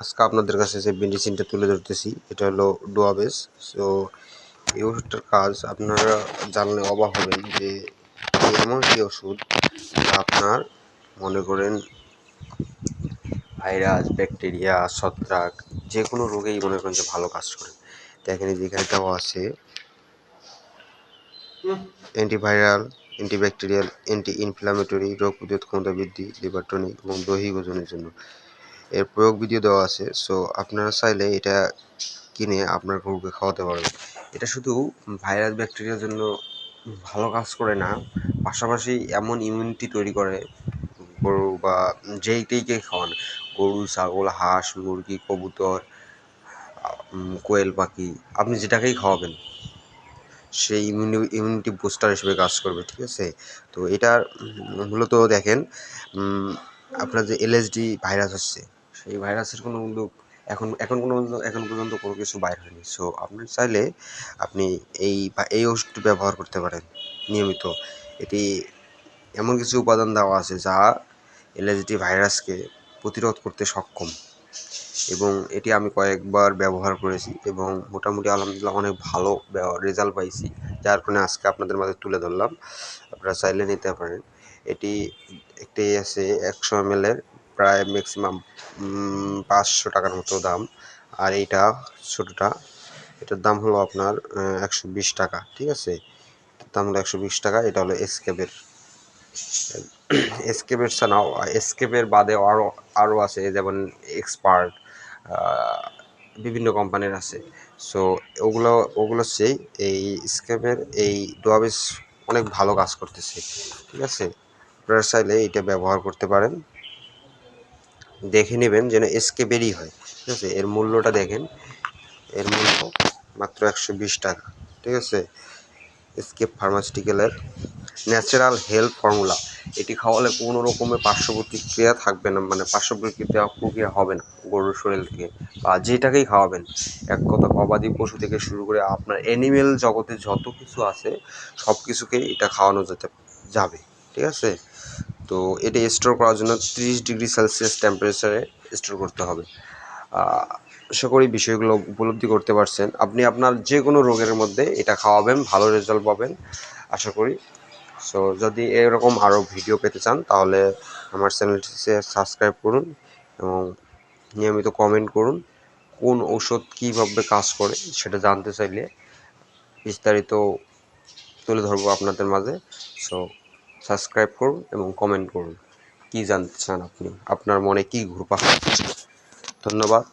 আজকে আপনাদের কাছে যে মেডিসিনটা তুলে ধরতেছি, এটা হলো ডোয়াবেস সো এই ওষুধটার কাজ আপনারা জানলে অবাক হবেন যে এমন একটি ওষুধ আপনার মনে করেন ভাইরাস, ব্যাকটেরিয়া, ছত্রাক যে কোনো রোগেই মনে করেন যে ভালো কাজ করে। দেখেন যেখানে দেওয়া আছে অ্যান্টিভাইরাল অ্যান্টিব্যাকটেরিয়াল অ্যান্টি ইনফ্লামেটরি রোগ প্রতিরোধ ক্ষমতা বৃদ্ধি লিভার টনিক এবং দৈহিক ওজনের জন্য। এর প্রয়োগ ভিডিও দেওয়া আছে সো আপনারা চাইলে এটা কিনে আপনার গরুকে খাওয়াতে পারবেন। এটা শুধু ভাইরাস ব্যাকটেরিয়ার জন্য ভালো কাজ করে না, পাশাপাশি এমন ইমিউনিটি তৈরি করে গরু বা যেই যেইটাইকে খাওয়ান, গরু, ছাগল, হাঁস, মুরগি, কবুতর কোয়েল, পাখি, আপনি যেটাকেই খাওয়াবেন, সেই ইমিউনি ইমিউনিটি বুস্টার হিসেবে কাজ করবে, ঠিক আছে? তো এটার মূলত দেখেন আপনার যে এলএসডি ভাইরাস হচ্ছে সেই ভাইরাসের কোনো কিন্তু এখন এখন কোনো, এখন পর্যন্ত কোনো কিছু বাইর হয়নি। সো আপনি চাইলে আপনি এই বা এই ওষুধটি ব্যবহার করতে পারেন, নিয়মিত। এটি এমন কিছু উপাদান দেওয়া আছে যা এলএসডি ভাইরাসকে প্রতিরোধ করতে সক্ষম। এবং এটি আমি কয়েকবার ব্যবহার করেছি এবং মোটামুটি আলহামদুলিল্লাহ অনেক ভালো রেজাল্ট পাইছি, যার কারণে আজকে আপনাদের মাঝে তুলে ধরলাম। আপনারা চাইলে নিতে পারেন। এটি একটি আছে একশো এম এর প্রায় ম্যাক্সিমাম পাঁচশো টাকার মতো দাম। আর এইটা ছোটোটা, এটার দাম হলো আপনার একশো বিশ টাকা, ঠিক আছে? দাম হলো একশো বিশ টাকা, এটা হলো এসকেপের এসকেপের ছাড়াও এসকেপের বাদে আরও আরও আছে, যেমন এক্সপার্ট বিভিন্ন কোম্পানির আছে। সো ওগুলো ওগুলো সেই, এই স্কেপের এই ডোয়াবিস অনেক ভালো কাজ করতেছে, ঠিক আছে? আপনারা চাইলে এটা ব্যবহার করতে পারেন। দেখে নেবেন যেন এসকেপেরই হয়। ঠিক আছে? এর মূল্যটা দেখেন। এর মূল্য মাত্র একশো বিশ টাকা। ঠিক আছে? স্কেপ ফার্মাসিউটিক্যালের ন্যাচারাল হেলথ ফর্মুলা। এটি খাওয়ালে কোনো রকমের পার্শ্ব প্রতিক্রিয়া থাকবে না মানে পার্শ্ব প্রক্রিয়া হবে না গরুর শরীর থেকে বা যেটাকেই খাওয়াবেন। এক কথা গবাদি পশু থেকে শুরু করে আপনার অ্যানিমেল জগতে যত কিছু আছে সব কিছুকেই এটা খাওয়ানো যেতে যাবে। ঠিক আছে? তো এটা স্টোর করার জন্য তিরিশ ডিগ্রি সেলসিয়াস টেম্পারেচারে স্টোর করতে হবে। আশা করি বিষয়গুলো উপলব্ধি করতে পারছেন। আপনি আপনার যে কোনো রোগের মধ্যে এটা খাওয়াবেন, ভালো রেজাল্ট পাবেন, আশা করি। সো যদি এরকম আরও ভিডিও পেতে চান, তাহলে আমার চ্যানেলটি সাবস্ক্রাইব করুন এবং নিয়মিত কমেন্ট করুন, কোন ঔষধ কীভাবে কাজ করে সেটা জানতে চাইলে বিস্তারিত তুলে ধরবো আপনাদের মাঝে। সো সাবস্ক্রাইব করুন এবং কমেন্ট করুন। কি জানতে চান আপনি? আপনার মনে কি ঘুরপাক ধন্যবাদ।